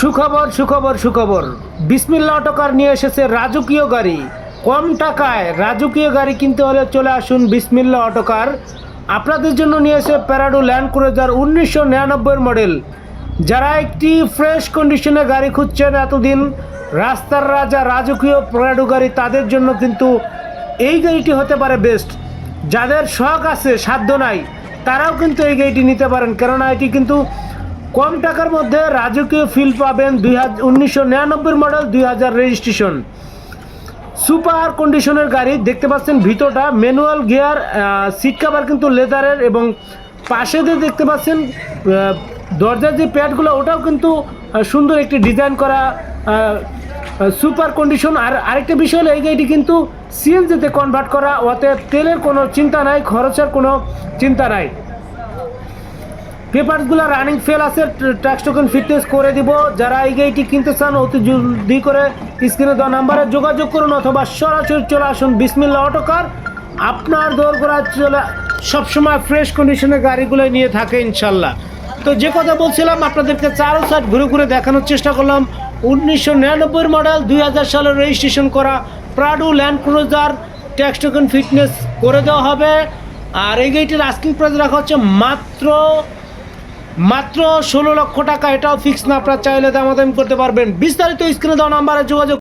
সুখবর সুখবর সুখবর। বিসমিল্লা অটোকার নিয়ে এসেছে রাজকীয় গাড়ি। কম টাকায় রাজকীয় গাড়ি কিনতে হলে চলে আসুন বিসমিল্লা অটোকার। আপনাদের জন্য নিয়ে এসে প্যারাডো ল্যান্ড ক্রুজার উনিশশো নিরানব্বইয়ের মডেল। যারা একটি ফ্রেশ কন্ডিশনে গাড়ি খুঁজছেন এতদিন, রাস্তার রাজা রাজকীয় প্যারাডো গাড়ি তাদের জন্য কিন্তু এই গাড়িটি হতে পারে বেস্ট যাদের শখ আছে, সাধ্য নাই, তারাও কিন্তু এই গাড়িটি নিতে পারেন। কেননা এটি কিন্তু কম টাকার মধ্যে রাজকীয় ফিল পাবেন দুই হাজার উনিশশো নিরানব্বই মডেল দুই হাজার রেজিস্ট্রেশন। সুপার কন্ডিশনের গাড়ি, দেখতে পাচ্ছেন ভিতরটা, ম্যানুয়াল গিয়ার সিট কাভার কিন্তু লেদারের এবং পাশে দিয়ে দেখতে পাচ্ছেন দরজার যে প্যাডগুলো, ওটাও কিন্তু সুন্দর একটি ডিজাইন করা সুপার কন্ডিশন। আর আরেকটা বিষয় হলো, এই গাড়িটি কিন্তু সিএনজিতে কনভার্ট করা, অতএব তেলের কোনো চিন্তা নাই, খরচের কোনো চিন্তা নাই। পেপারসগুলো রানিং ফেল আছে ট্যাক্স টোকেন ফিটনেস করে দিব। যারা এই গাড়িটি কিনতে চান, অতি জলদি করে স্ক্রিনে দেওয়া নাম্বারে যোগাযোগ করুন অথবা সরাসরি চলে আসুন বিসমিল্লা অটোকার আপনার দৌড় করা চলে সবসময় ফ্রেশ কন্ডিশনে গাড়িগুলো নিয়ে থাকে ইনশাল্লাহ। তো যে কথা বলছিলাম, আপনাদেরকে চারো সাইড ঘুরে ঘুরে দেখানোর চেষ্টা করলাম। উনিশশো নিরানব্বই মডেল দুই হাজার সালে রেজিস্ট্রেশন করা Prado land cruiser tax token fitness করে দেওয়া হবে। আর এই গাড়িটির আস্কিং প্রাইস রাখা হচ্ছে মাত্র মাত্র ষোলো লক্ষ টাকা, এটাও ফিক্স না, আপনার চাইলে দামাদামি করতে পারবেন। বিস্তারিত স্ক্রিনে দেওয়া নাম্বারে যোগাযোগ